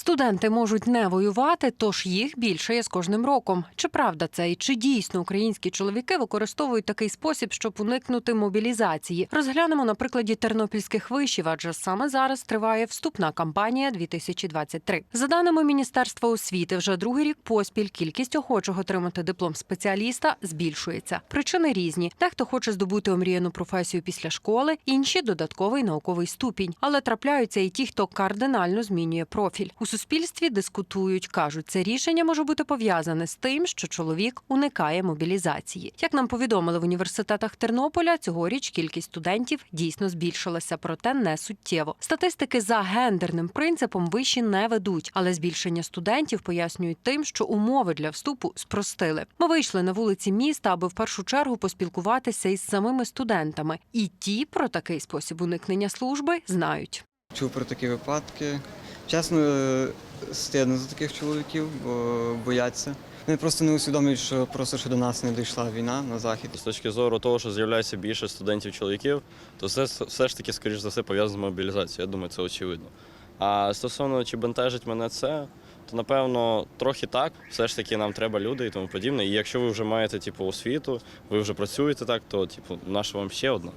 Студенти можуть не воювати, тож їх більше є з кожним роком. Чи правда це і чи дійсно українські чоловіки використовують такий спосіб, щоб уникнути мобілізації? Розглянемо на прикладі тернопільських вишів, адже саме зараз триває вступна кампанія 2023. За даними Міністерства освіти, вже другий рік поспіль кількість охочих отримати диплом спеціаліста збільшується. Причини різні: дехто хоче здобути омріяну професію після школи, інші додатковий науковий ступінь. Але трапляються і ті, хто кардинально змінює профіль. Суспільстві дискутують, кажуть, це рішення може бути пов'язане з тим, що чоловік уникає мобілізації. Як нам повідомили в університетах Тернополя, цьогоріч кількість студентів дійсно збільшилася, проте не суттєво. Статистики за гендерним принципом вищі не ведуть, але збільшення студентів пояснюють тим, що умови для вступу спростили. Ми вийшли на вулиці міста, аби в першу чергу поспілкуватися із самими студентами, і ті про такий спосіб уникнення служби знають. Чув про такі випадки. Чесно, е, стидно за таких чоловіків, бо бояться. Вони просто не усвідомлюють, що просто що до нас не дійшла війна на захід. З точки зору того, що з'являється більше студентів-чоловіків, то це все ж таки, скоріш за все, пов'язано з мобілізацією. Я думаю, це очевидно. А стосовно чи бентежить мене це, то напевно трохи так. Все ж таки нам треба люди і тому подібне. І якщо ви вже маєте типу, освіту, ви вже працюєте так, то типу, наша вам ще одна.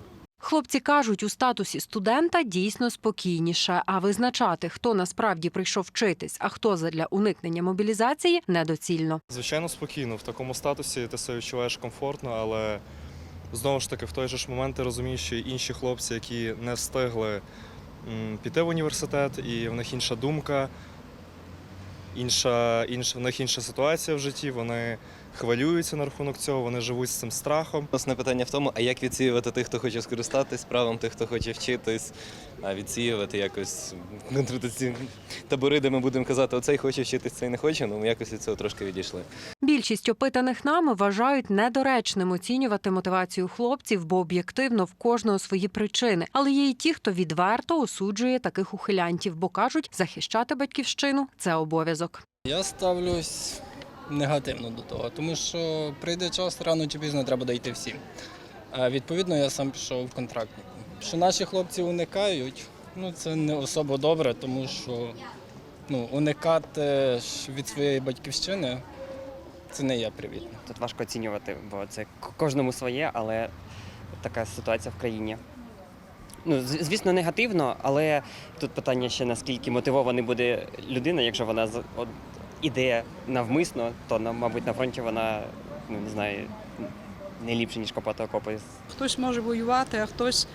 Хлопці кажуть, у статусі студента дійсно спокійніше, а визначати, хто насправді прийшов вчитись, а хто задля уникнення мобілізації, недоцільно. Звичайно, спокійно. В такому статусі ти себе відчуваєш комфортно, але знову ж таки, в той же ж момент ти розумієш, що інші хлопці, які не встигли піти в університет, і в них інша думка, інша, інша, в них інша ситуація в житті, вони хвилюються на рахунок цього, вони живуть з цим страхом. Основне питання в тому, а як відсіювати тих, хто хоче скористатись правом, тих, хто хоче вчитись, а відсіювати якось контраційні табори, де ми будемо казати, оцей хоче вчитись, цей не хоче, ну ми якось від цього трошки відійшли. Більшість опитаних нами вважають недоречним оцінювати мотивацію хлопців, бо об'єктивно в кожного свої причини. Але є й ті, хто відверто осуджує таких ухилянтів, бо кажуть, захищати батьківщину це обов'язок. Я ставлюсь негативно до того, тому що прийде час, рано чи пізно треба дійти всім. Відповідно, я сам пішов в контрактник. Що наші хлопці уникають, ну це не особо добре, тому що ну, уникати від своєї батьківщини це не є привітно. Тут важко оцінювати, бо це кожному своє, але така ситуація в країні. Ну, звісно, негативно, але тут питання ще наскільки мотивований буде людина, якщо вона іде навмисно, то мабуть на фронті вона ну не знаю не ліпше, ніж копати окопи. Хтось може воювати, а хтось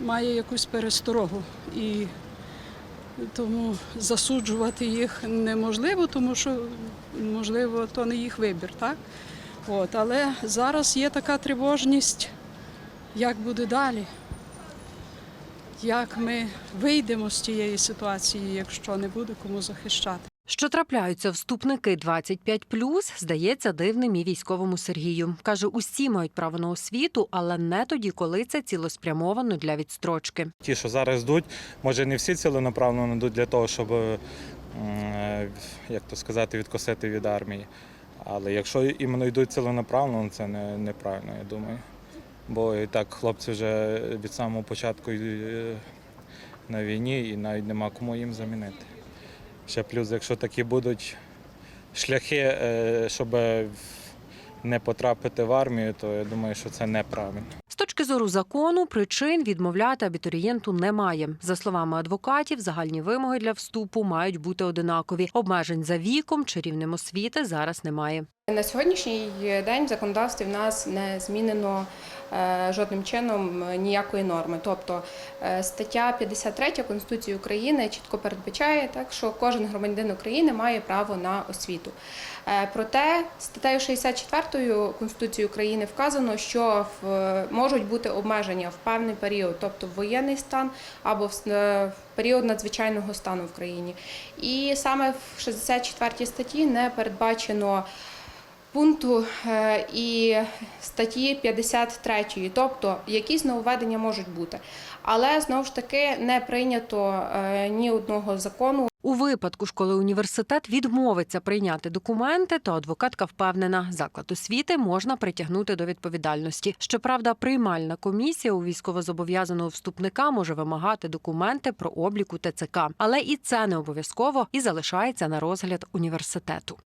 має якусь пересторогу. І тому засуджувати їх неможливо, тому що, можливо, то не їх вибір, так? От, але зараз є така тривожність, як буде далі. Як ми вийдемо з цієї ситуації, якщо не буде кому захищати. Що трапляються вступники 25+, здається дивним і військовому Сергію. Каже, усі мають право на освіту, але не тоді, коли це цілеспрямовано для відстрочки. Ті, що зараз йдуть, може не всі ціленаправленно йдуть для того, щоб, е, як то сказати, відкосити від армії. Але якщо іменно йдуть ціленаправленно, це не, неправильно, я думаю. Бо і так хлопці вже від самого початку е, на війні і навіть нема кому їм замінити. Ще плюс, якщо такі будуть шляхи, е, щоб не потрапити в армію, то я думаю, що це неправильно. Точки зору закону, причин відмовляти абітурієнту немає. За словами адвокатів, загальні вимоги для вступу мають бути одинакові. Обмежень за віком чи рівнем освіти зараз немає. На сьогоднішній день в законодавстві в нас не змінено е, жодним чином ніякої норми. Тобто е, стаття 53 Конституції України чітко передбачає, так що кожен громадянин України має право на освіту. Е, Проте статтею 64 Конституції України вказано, що в, можуть бути обмеження в певний період, тобто в воєнний стан або в, е, період надзвичайного стану в країні. І саме в 64 статті не передбачено пункту е, і статті 53, тобто якісь нововведення можуть бути. Але знову ж таки не прийнято е, ні одного закону У випадку ж, коли університет відмовиться прийняти документи, то адвокатка впевнена, заклад освіти можна притягнути до відповідальності. Щоправда, приймальна комісія у військовозобов'язаного вступника може вимагати документи про облік у ТЦК, але і це не обов'язково і залишається на розгляд університету.